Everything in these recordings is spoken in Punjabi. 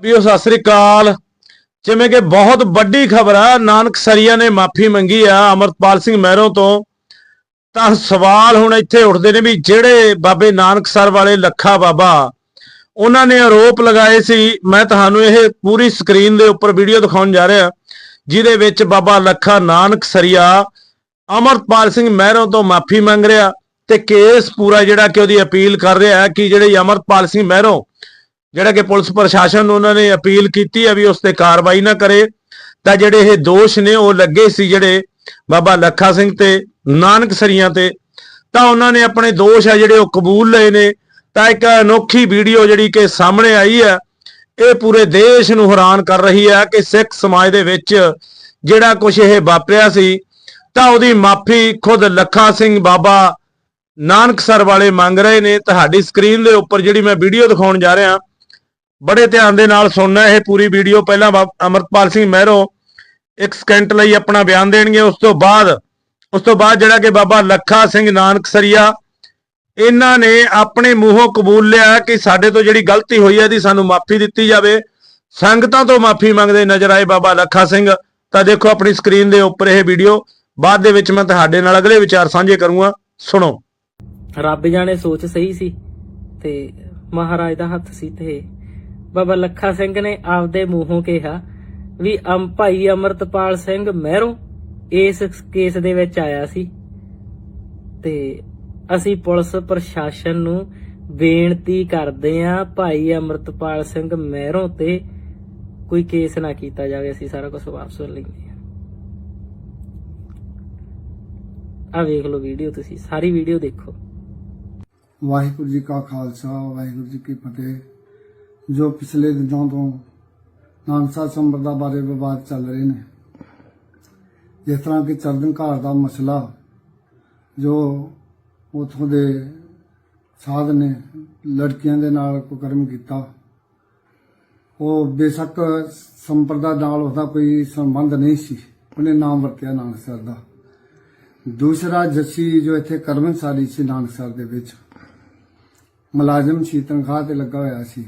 ਵੀਓ ਸਤਿ ਸ੍ਰੀ ਅਕਾਲ। ਜਿਵੇਂ ਕਿ ਬਹੁਤ ਵੱਡੀ ਖਬਰ ਆ, ਨਾਨਕ ਸਰੀਆ ਨੇ ਮਾਫੀ ਮੰਗੀ ਆ ਅਮਰਪਾਲ ਸਿੰਘ ਮਹਿਰੋਂ ਤੋਂ। ਤਾਂ ਸਵਾਲ ਹੁਣ ਇੱਥੇ ਉੱਠਦੇ ਨੇ ਵੀ ਜਿਹੜੇ ਬਾਬੇ ਨਾਨਕਸਰ ਵਾਲੇ ਲੱਖਾ ਬਾਬਾ, ਉਹਨਾਂ ਨੇ ਆਰੋਪ ਲਗਾਏ ਸੀ। ਮੈਂ ਤੁਹਾਨੂੰ ਇਹ ਪੂਰੀ ਸਕਰੀਨ ਦੇ ਉੱਪਰ ਵੀਡੀਓ ਦਿਖਾਉਣ ਜਾ ਰਿਹਾ, ਜਿਹਦੇ ਵਿੱਚ ਬਾਬਾ ਲੱਖਾ ਨਾਨਕ ਸਰੀਆ ਅਮਰਪਾਲ ਸਿੰਘ ਮਹਿਰੋਂ ਤੋਂ ਮਾਫੀ ਮੰਗ ਰਿਹਾ ਤੇ ਕੇਸ ਪੂਰਾ ਜਿਹੜਾ ਕਿ ਉਹਦੀ ਅਪੀਲ ਕਰ ਰਿਹਾ ਕਿ ਜਿਹੜੇ ਅਮਰਪਾਲ ਸਿੰਘ ਮਹਿਰੋਂ ਜਿਹੜਾ ਕਿ ਪੁਲਿਸ ਪ੍ਰਸ਼ਾਸਨ ਨੂੰ ਉਹਨਾਂ ਨੇ ਅਪੀਲ ਕੀਤੀ ਹੈ ਵੀ ਉਸ ਤੇ ਕਾਰਵਾਈ ਨਾ ਕਰੇ, ਤਾਂ ਜਿਹੜੇ ਇਹ ਦੋਸ਼ ਨੇ ਉਹ ਲੱਗੇ ਸੀ ਜਿਹੜੇ ਬਾਬਾ ਲੱਖਾ ਸਿੰਘ ਤੇ, ਨਾਨਕ ਸਰੀਆਂ ਤੇ, ਤਾਂ ਉਹਨਾਂ ਨੇ ਆਪਣੇ ਦੋਸ਼ ਆ ਜਿਹੜੇ ਉਹ ਕਬੂਲ ਲਏ ਨੇ। ਤਾਂ ਇੱਕ ਅਨੋਖੀ ਵੀਡੀਓ ਜਿਹੜੀ ਕਿ ਸਾਹਮਣੇ ਆਈ ਹੈ, ਇਹ ਪੂਰੇ ਦੇਸ਼ ਨੂੰ ਹੈਰਾਨ ਕਰ ਰਹੀ ਹੈ ਕਿ ਸਿੱਖ ਸਮਾਜ ਦੇ ਵਿੱਚ ਜਿਹੜਾ ਕੁਝ ਇਹ ਵਾਪਰਿਆ ਸੀ, ਤਾਂ ਉਹਦੀ ਮਾਫੀ ਖੁਦ ਲੱਖਾ ਸਿੰਘ ਬਾਬਾ ਨਾਨਕਸਰ ਵਾਲੇ ਮੰਗ ਰਹੇ ਨੇ। ਤੁਹਾਡੀ ਸਕਰੀਨ ਦੇ ਉੱਪਰ ਜਿਹੜੀ ਮੈਂ ਵੀਡੀਓ ਦਿਖਾਉਣ ਜਾ ਰਿਹਾ ਬੜੇ ਧਿਆਨ ਦੇ ਨਾਲ ਸੁਣਨਾ, ਇਹ ਪੂਰੀ ਵੀਡੀਓ ਪਹਿਲਾਂ ਅਮਰਪਾਲ ਸਿੰਘ ਮਹਿਰੋ ਇੱਕ ਸਕਿੰਟ ਲਈ ਆਪਣਾ ਬਿਆਨ ਦੇਣਗੇ, ਉਸ ਤੋਂ ਬਾਅਦ, ਉਸ ਤੋਂ ਬਾਅਦ ਜਿਹੜਾ ਕਿ ਬਾਬਾ ਲੱਖਾ ਸਿੰਘ ਨਾਨਕਸਰੀਆ, ਇਹਨਾਂ ਨੇ ਆਪਣੇ ਮੂੰਹੋਂ ਕਬੂਲ ਲਿਆ ਕਿ ਸਾਡੇ ਤੋਂ ਜਿਹੜੀ ਗਲਤੀ ਹੋਈ ਹੈ ਦੀ ਸਾਨੂੰ ਮਾਫੀ ਦਿੱਤੀ ਜਾਵੇ। ਸੰਗਤਾਂ ਤੋਂ ਮਾਫੀ ਮੰਗਦੇ ਨਜ਼ਰ ਆਏ ਬਾਬਾ ਲੱਖਾ ਸਿੰਘ। ਤਾਂ ਦੇਖੋ ਆਪਣੀ ਸਕਰੀਨ ਦੇ ਉੱਪਰ ਇਹ ਵੀਡੀਓ। ਬਾਅਦ ਦੇ ਵਿੱਚ ਮੈਂ ਤੁਹਾਡੇ ਨਾਲ ਅਗਲੇ ਵਿਚਾਰ ਸਾਂਝੇ ਕਰੂੰਗਾ। ਸੁਣੋ। ਰੱਬ ਜਾਣੇ ਸੋਚ ਸਹੀ ਸੀ ਤੇ ਮਹਾਰਾਜ ਦਾ ਹੱਥ ਸੀ ਤੇ ਬਾਬਾ ਲੱਖਾ ਸਿੰਘ ਨੇ ਆਪਦੇ ਮੂੰਹੋਂ ਕਿਹਾ ਵੀ ਅਮ ਭਾਈ ਅਮਰਤਪਾਲ ਸਿੰਘ ਮਹਿਰੋਂ, ਇਸ ਕੇਸ ਦੇ ਵਿੱਚ ਆਇਆ ਸੀ। ਤੇ ਅਸੀਂ ਪੁਲਿਸ ਪ੍ਰਸ਼ਾਸਨ ਨੂੰ ਬੇਨਤੀ ਕਰਦੇ ਆਂ ਭਾਈ ਅਮਰਤਪਾਲ ਸਿੰਘ ਮਹਿਰੋਂ ਤੇ ਕੋਈ ਕੇਸ ਨਾ ਕੀਤਾ ਜਾਵੇ, ਅਸੀਂ ਸਾਰਾ ਕੁਝ ਵਾਪਸ ਲੈਂਦੇ ਆ ਆ ਵੇਖ ਲਓ ਵੀਡੀਓ ਤੁਸੀਂ, ਸਾਰੀ ਵੀਡੀਓ ਦੇਖੋ। ਵਾਹਿਗੁਰੂ ਜੀ ਕਾ ਖਾਲਸਾ, ਵਾਹਿਗੁਰੂ ਜੀ ਕੀ ਫਤਿਹ। ਜੋ ਪਿਛਲੇ ਦਿਨਾਂ ਤੋਂ ਨਾਨਸਾ ਸੰਪਰਦਾ ਬਾਰੇ ਵਿਵਾਦ ਚੱਲ ਰਹੇ ਨੇ। ਜਿਸ ਤਰ੍ਹਾਂ ਕਿ ਚਰਦਨ ਘਾਟ ਦਾ ਮਸਲਾ, ਜੋ ਉਥੋਂ ਦੇ ਸਾਧ ਨੇ ਲੜਕੀਆਂ ਦੇ ਨਾਲ ਕੁਕਰਮ ਕੀਤਾ, ਉਹ ਬੇਸ਼ੱਕ ਸੰਪਰਦਾ ਨਾਲ ਉਹਦਾ ਕੋਈ ਸੰਬੰਧ ਨਹੀਂ ਸੀ। ਉਹਨੇ ਨਾਮ ਵਰਤਿਆ ਨਾਨਕਸਰ ਦਾ। ਦੂਸਰਾ ਜੱਸੀ ਜੋ ਇੱਥੇ ਕਰਮਨਸਾਰੀ ਸੀ ਨਾਨਕਸਰ ਦੇ ਵਿੱਚ। ਮੁਲਾਜ਼ਮ ਸੀ, ਤਨਖਾਹ ਤੇ ਲੱਗਾ ਹੋਇਆ ਸੀ।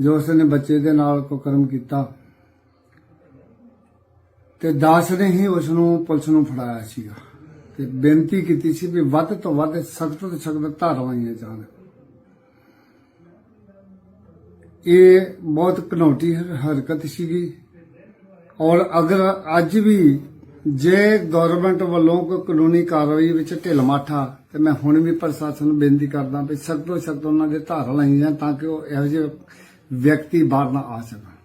ਜੋ ਉਸਨੇ ਬੱਚੇ ਦੇ ਨਾਲ ਕੁਕਰਮ ਕੀਤਾ, ਤੇ ਦਾਸ ਨੇ ਹੀ ਉਸ ਨੂੰ ਪੁਲਿਸ ਨੂੰ ਫੜਾਇਆ ਸੀਗਾ। ਤੇ ਬੇਨਤੀ ਕੀਤੀ ਸੀ ਵੀ ਵੱਧ ਤੋਂ ਵੱਧ ਸਖਤ ਤੋਂ ਸਖਤ ਧਾਰਾਵਾਂ ਜਾਣ। ਇਹ ਬਹੁਤ ਘਨੌਟੀ ਹਰਕਤ ਸੀਗੀ। ਔਰ ਅਗਰ ਅੱਜ ਵੀ ਜੇ ਗਵਰਨਮੈਂਟ ਵੱਲੋਂ ਕੋਈ ਕਾਨੂੰਨੀ ਕਾਰਵਾਈ ਵਿੱਚ ਢਿੱਲ ਮਾਠਾ, ਤੇ ਮੈਂ ਹੁਣ ਵੀ ਪ੍ਰਸ਼ਾਸਨ ਨੂੰ ਬੇਨਤੀ ਕਰਦਾ ਵੀ ਸਖਤ ਤੋਂ ਸਖਤ ਉਹਨਾਂ ਦੇ ਧਾਰਾ ਲਾਈਆਂ ਜਾਣ ਤਾਂ ਕਿ ਉਹ ਇਹੋ ਜਿਹੇ ਵਿਅਕਤੀ ਬਾਹਰ ਨਾ ਆ ਸਕਣ।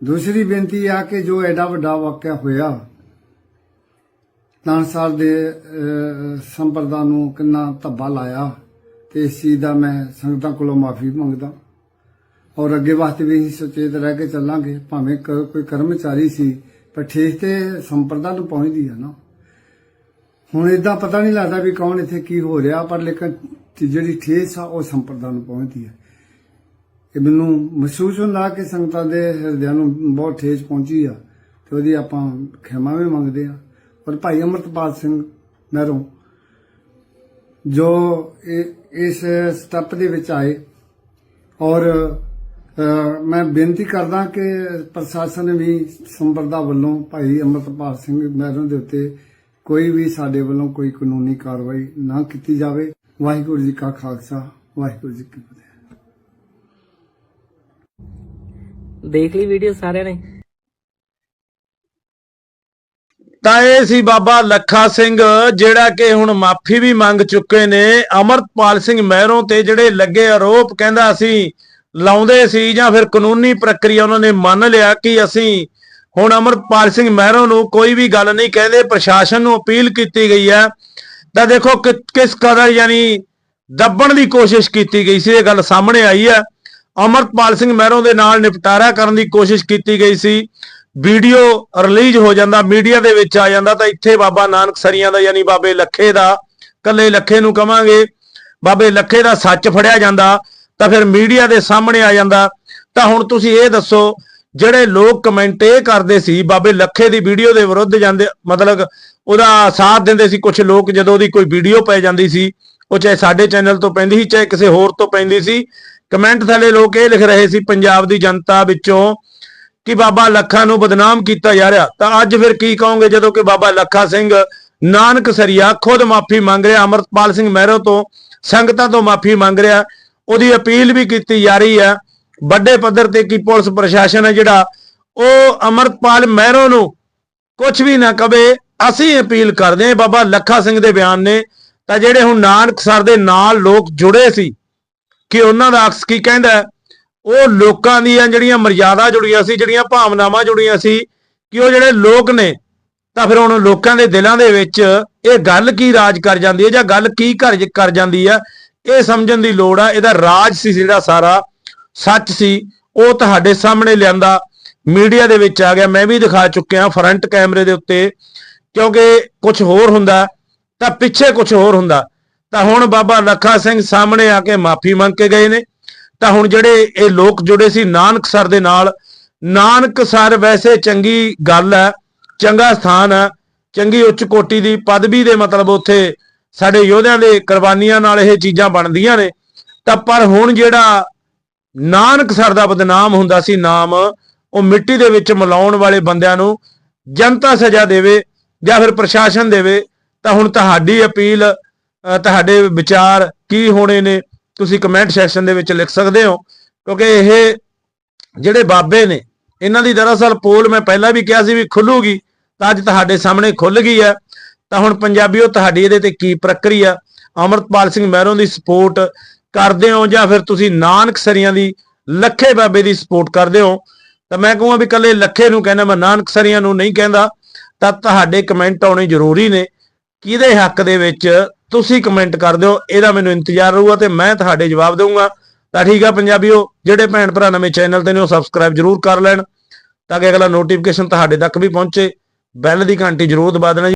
ਦੂਸਰੀ ਬੇਨਤੀ ਆ ਕਿ ਜੋ ਐਡਾ ਵੱਡਾ ਵਾਕਿਆ ਹੋਇਆ ਨਾਨਸਾਰ ਦੇ ਸੰਪਰਦਾ ਨੂੰ ਕਿੰਨਾ ਧੱਬਾ ਲਾਇਆ, ਤੇ ਇਸ ਚੀਜ਼ ਦਾ ਮੈਂ ਸੰਗਤਾਂ ਕੋਲੋਂ ਮਾਫੀ ਮੰਗਦਾ। ਔਰ ਅੱਗੇ ਵਾਸਤੇ ਵੀ ਅਸੀਂ ਸੁਚੇਤ ਰਹਿ ਕੇ ਚੱਲਾਂਗੇ, ਭਾਵੇਂ ਕੋਈ ਕਰਮਚਾਰੀ ਸੀ, ਪਰ ਠੇਸ ਤੇ ਸੰਪਰਦਾ ਨੂੰ ਪਹੁੰਚਦੀ ਆ ਨਾ। ਹੁਣ ਇਦਾਂ ਪਤਾ ਨਹੀਂ ਲੱਗਦਾ ਵੀ ਕੌਣ ਇੱਥੇ ਕੀ ਹੋ ਰਿਹਾ, ਪਰ ਲੇਕਿਨ ਜਿਹੜੀ ਠੇਸ ਆ, ਉਹ ਸੰਪਰਦਾ ਨੂੰ ਪਹੁੰਚਦੀ ਹੈ ਇਹ ਮੈਨੂੰ ਮਹਿਸੂਸ ਹੁੰਦਾ ਕਿ ਸੰਗਤਾਂ ਦੇ ਹਿਰਦਿਆਂ ਨੂੰ ਬਹੁਤ ਠੇਸ ਪਹੁੰਚੀ ਆ ਤੇ ਉਹਦੀ ਆਪਾਂ ਖਿਮਾ ਵੀ ਮੰਗਦੇ ਆ। ਪਰ ਭਾਈ ਅਮਰਤਪਾਲ ਸਿੰਘ ਮਹਿਰੋਂ ਜੋ ਇਸ ਸਟੈਪ ਦੇ ਵਿੱਚ ਆਏ ਔਰ ਮੈਂ ਬੇਨਤੀ ਕਰਦਾ ਕਿ ਪ੍ਰਸ਼ਾਸਨ ਵੀ ਸੰਪਰਦਾ ਵੱਲੋਂ ਭਾਈ ਅਮਰਤਪਾਲ ਸਿੰਘ ਮਹਿਰੋਂ ਦੇ ਉੱਤੇ ਕੋਈ ਵੀ ਸਾਡੇ ਵੱਲੋਂ ਕੋਈ ਕਾਨੂੰਨੀ ਕਾਰਵਾਈ ਨਾ ਕੀਤੀ ਜਾਵੇ। ਵਾਹਿਗੁਰੂ ਜੀ ਕਾ ਖਾਲਸਾ, ਵਾਹਿਗੁਰੂ ਜੀ ਕੀ ਫਤਿਹ। ਦੇਖ ਲਈ ਵੀਡੀਓ ਸਾਰਿਆਂ ਨੇ? ਤਾਂ ਇਹ ਸੀ ਬਾਬਾ ਲੱਖਾ ਸਿੰਘ, ਜਿਹੜਾ ਕਿ ਹੁਣ ਮਾਫੀ ਵੀ ਮੰਗ ਚੁੱਕੇ ਨੇ। ਅਮਰਪਾਲ ਸਿੰਘ ਮਹਿਰੋਂ ਤੇ ਜਿਹੜੇ ਲੱਗੇ ਆਰੋਪ ਕਹਿੰਦਾ ਅਸੀਂ ਲਾਉਂਦੇ ਸੀ ਜਾਂ ਫਿਰ ਕਾਨੂੰਨੀ ਪ੍ਰਕਿਰਿਆ ਉਹਨਾਂ ਨੇ ਮੰਨ ਲਿਆ ਕਿ ਅਸੀਂ ਹੁਣ ਅਮਰਪਾਲ ਸਿੰਘ ਮਹਿਰੋਂ ਨੂੰ ਕੋਈ ਵੀ ਗੱਲ ਨਹੀਂ ਕਹਿੰਦੇ, ਪ੍ਰਸ਼ਾਸਨ ਨੂੰ ਅਪੀਲ ਕੀਤੀ ਗਈ ਹੈ। ਤਾਂ ਦੇਖੋ ਕਿਸ ਕਦਰ ਯਾਨੀ ਦੱਬਣ ਦੀ ਕੋਸ਼ਿਸ਼ ਕੀਤੀ ਗਈ ਸੀ, ਇਹ ਗੱਲ ਸਾਹਮਣੇ ਆਈ ਹੈ। ਅਮਰਪਾਲ ਸਿੰਘ ਮਹਿਰੋਂ ਦੇ ਨਾਲ ਨਿਪਟਾਰਾ ਕਰਨ ਦੀ ਕੋਸ਼ਿਸ਼ ਕੀਤੀ ਗਈ ਸੀ। ਵੀਡੀਓ ਰਿਲੀਜ਼ ਹੋ ਜਾਂਦਾ, ਮੀਡੀਆ ਦੇ ਵਿੱਚ ਆ ਜਾਂਦਾ ਤਾਂ ਇੱਥੇ ਬਾਬਾ ਨਾਨਕ ਸਰੀਆਂ ਦਾ ਯਾਨੀ ਬਾਬੇ ਲੱਖੇ ਦਾ ਕੱਲੇ ਲੱਖੇ ਨੂੰ ਕਵਾਂਗੇ। ਬਾਬੇ ਲੱਖੇ ਦਾ ਸੱਚ ਫੜਿਆ ਜਾਂਦਾ ਤਾਂ ਫਿਰ ਮੀਡੀਆ ਦੇ ਸਾਹਮਣੇ ਆ ਜਾਂਦਾ। ਤਾਂ ਹੁਣ ਤੁਸੀਂ ਇਹ ਦੱਸੋ, ਜਿਹੜੇ ਲੋਕ ਕਮੈਂਟ ਇਹ ਕਰਦੇ ਸੀ, ਬਾਬੇ ਲੱਖੇ ਦੀ ਵੀਡੀਓ ਦੇ ਵਿਰੁੱਧ ਜਾਂਦੇ, ਮਤਲਬ ਉਹਦਾ ਸਾਥ ਦਿੰਦੇ ਸੀ ਕੁਝ ਲੋਕ ਜਦੋਂ ਉਹਦੀ ਕੋਈ ਵੀਡੀਓ ਪੈ ਜਾਂਦੀ ਸੀ, ਉਹ ਚਾਹੇ ਸਾਡੇ ਚੈਨਲ ਤੋਂ ਪੈਂਦੀ ਸੀ, ਚਾਹੇ ਕਿਸੇ ਹੋਰ ਤੋਂ ਪੈਂਦੀ ਸੀ ਕਮੈਂਟ ਥੱਲੇ ਲੋਕ ਇਹ ਲਿਖ ਰਹੇ ਸੀ, ਪੰਜਾਬ ਦੀ ਜਨਤਾ ਵਿੱਚੋਂ ਕਿ ਬਾਬਾ ਲੱਖਾ ਨੂੰ ਬਦਨਾਮ ਕੀਤਾ ਜਾ ਰਿਹਾ। ਤਾਂ ਅੱਜ ਫਿਰ ਕੀ ਕਹੋਗੇ ਜਦੋਂ ਕਿ ਬਾਬਾ ਲੱਖਾ ਸਿੰਘ ਨਾਨਕ ਸਰੀਆ ਖੁਦ ਮਾਫੀ ਮੰਗ ਰਿਹਾ, ਅਮਰਤਪਾਲ ਸਿੰਘ ਮਹਿਰੋ ਤੋਂ, ਸੰਗਤਾਂ ਤੋਂ ਮਾਫੀ ਮੰਗ ਰਿਹਾ। ਉਹਦੀ ਅਪੀਲ ਵੀ ਕੀਤੀ ਜਾ ਰਹੀ ਹੈ। ਵੱਡੇ ਪੱਧਰ ਤੇ ਕੀ ਪੁਲਿਸ ਪ੍ਰਸ਼ਾਸਨ ਹੈ ਜਿਹੜਾ ਉਹ ਅਮਰਤਪਾਲ ਮਹਿਰੋ ਨੂੰ ਕੁਝ ਵੀ ਨਾ ਕਵੇ, ਅਸੀਂ ਅਪੀਲ ਕਰਦੇ ਹਾਂ ਬਾਬਾ ਲੱਖਾ ਸਿੰਘ ਦੇ ਬਿਆਨ ਨੇ। ਤਾਂ ਜਿਹੜੇ ਹੁਣ ਨਾਨਕ ਸਰ ਦੇ ਨਾਲ ਲੋਕ ਜੁੜੇ ਸੀ ਕਿ ਉਹਨਾਂ ਦਾ ਅਕਸ ਕੀ ਕਹਿੰਦਾ ਉਹ ਲੋਕਾਂ ਦੀਆਂ ਜਿਹੜੀਆਂ ਮਰਜ਼ਾਦਾ ਜੁੜੀਆਂ ਸੀ, ਜਿਹੜੀਆਂ ਭਾਵਨਾਵਾਂ ਜੁੜੀਆਂ ਸੀ, ਕਿ ਉਹ ਜਿਹੜੇ ਲੋਕ ਨੇ, ਤਾਂ ਫਿਰ ਹੁਣ ਲੋਕਾਂ ਦੇ ਦਿਲਾਂ ਦੇ ਵਿੱਚ ਇਹ ਗੱਲ ਕੀ ਰਾਜ ਕਰ ਜਾਂਦੀ ਹੈ ਜਾਂ ਗੱਲ ਕੀ ਕਰ ਕਰ ਜਾਂਦੀ ਹੈ? ਇਹ ਸਮਝਣ ਦੀ ਲੋੜ ਆ, ਇਹਦਾ ਰਾਜ ਸੀ ਜਿਹੜਾ ਸਾਰਾ, ਸੱਚ ਸੀ। ਉਹ ਤੁਹਾਡੇ ਸਾਹਮਣੇ ਲਿਆਂਦਾ, ਮੀਡੀਆ ਦੇ ਵਿੱਚ ਆ ਗਿਆ। ਮੈਂ ਵੀ ਦਿਖਾ ਚੁੱਕਿਆ ਫਰੰਟ ਕੈਮਰੇ ਦੇ ਉੱਤੇ, ਕਿਉਂਕਿ ਕੁਝ ਹੋਰ ਹੁੰਦਾ, ਤਾਂ ਪਿੱਛੇ ਕੁਝ ਹੋਰ ਹੁੰਦਾ। ਤਾਂ ਹੁਣ ਬਾਬਾ ਲੱਖਾ ਸਿੰਘ ਸਾਹਮਣੇ ਆ ਕੇ ਮਾਫੀ ਮੰਗ ਕੇ ਗਏ ਨੇ। ਤਾਂ ਹੁਣ ਜਿਹੜੇ ਇਹ ਲੋਕ ਜੁੜੇ ਸੀ ਨਾਨਕ ਸਰ ਦੇ ਨਾਲ, ਨਾਨਕ ਸਰ ਵੈਸੇ ਚੰਗੀ ਗੱਲ ਹੈ, ਚੰਗਾ ਸਥਾਨ ਹੈ, ਚੰਗੀ ਉੱਚ ਕੋਟੀ ਦੀ ਪਦਵੀ ਦੇ ਮਤਲਬ ਉੱਥੇ ਸਾਡੇ ਯੋਧਿਆਂ ਦੇ ਕੁਰਬਾਨੀਆਂ ਨਾਲ ਇਹ ਚੀਜ਼ਾਂ ਬਣਦੀਆਂ ਨੇ। ਤਾਂ ਪਰ ਹੁਣ ਜਿਹੜਾ ਨਾਨਕ ਸਰ ਦਾ ਬਦਨਾਮ ਹੁੰਦਾ ਸੀ ਨਾਮ, ਉਹ ਮਿੱਟੀ ਦੇ ਵਿੱਚ ਮਿਲਾਉਣ ਵਾਲੇ ਬੰਦਿਆਂ ਨੂੰ ਜਨਤਾ ਸਜ਼ਾ ਦੇਵੇ ਜਾਂ ਫਿਰ ਪ੍ਰਸ਼ਾਸਨ ਦੇਵੇ, ਤਾਂ ਹੁਣ ਤੁਹਾਡੀ ਅਪੀਲ ਤੁਹਾਡੇ ਵਿਚਾਰ ਕੀ ਹੋਣੇ ਨੇ? ਤੁਸੀਂ ਕਮੈਂਟ ਸੈਕਸ਼ਨ ਦੇ ਵਿੱਚ ਲਿਖ ਸਕਦੇ ਹੋ। ਕਿਉਂਕਿ ਇਹ ਜਿਹੜੇ ਬਾਬੇ ਨੇ, ਇਹਨਾਂ ਦੀ ਦਰਅਸਲ ਪੋਲ ਮੈਂ ਪਹਿਲਾਂ ਵੀ ਕਿਹਾ ਸੀ ਵੀ ਖੁੱਲੂਗੀ, ਤਾਂ ਅੱਜ ਤੁਹਾਡੇ ਸਾਹਮਣੇ ਖੁੱਲ ਗਈ ਹੈ ਤਾਂ ਹੁਣ ਪੰਜਾਬੀਓ, ਤੁਹਾਡੀ ਇਹਦੇ ਤੇ ਕੀ ਪ੍ਰਕਿਰਿਆ? ਅਮਰਤਪਾਲ ਸਿੰਘ ਮਹਿਰੋਂ ਦੀ ਸਪੋਰਟ ਕਰਦੇ ਹੋ ਜਾਂ ਫਿਰ ਤੁਸੀਂ ਨਾਨਕ ਸਰੀਆਂ ਦੀ ਲੱਖੇ ਬਾਬੇ ਦੀ ਸਪੋਰਟ ਕਰਦੇ ਹੋ? ਤਾਂ ਮੈਂ ਕਹੂੰਗਾ ਵੀ ਕੱਲੇ ਲੱਖੇ ਨੂੰ ਕਹਿੰਦਾ ਮੈਂ, ਨਾਨਕ ਸਰੀਆਂ ਨੂੰ ਨਹੀਂ ਕਹਿੰਦਾ। ਤਾਂ ਤੁਹਾਡੇ ਕਮੈਂਟ ਆਉਣੇ ਜ਼ਰੂਰੀ ਨੇ। ਕਿਹਦੇ ਹੱਕ ਦੇ ਵਿੱਚ ਤੁਸੀਂ ਕਮੈਂਟ ਕਰ ਦਿਓ, ਇਹਦਾ ਮੈਨੂੰ ਇੰਤਜ਼ਾਰ ਰਹੂਗਾ ਤੇ ਮੈਂ ਤੁਹਾਡੇ ਜਵਾਬ ਦਊਂਗਾ। ਤਾਂ ਠੀਕ ਆ ਪੰਜਾਬੀਓ, ਜਿਹੜੇ ਭੈਣ ਭਰਾ ਨਵੇਂ ਚੈਨਲ ਤੇ ਨੇ, ਉਹ ਸਬਸਕ੍ਰਾਈਬ ਜ਼ਰੂਰ ਕਰ ਲੈਣ, ਤਾਂ ਕਿ ਅਗਲਾ ਨੋਟੀਫਿਕੇਸ਼ਨ ਤੁਹਾਡੇ ਤੱਕ ਵੀ ਪਹੁੰਚੇ। ਬੈਲ ਦੀ ਘੰਟੀ ਜ਼ਰੂਰ ਦਬਾ ਦੇਣਾ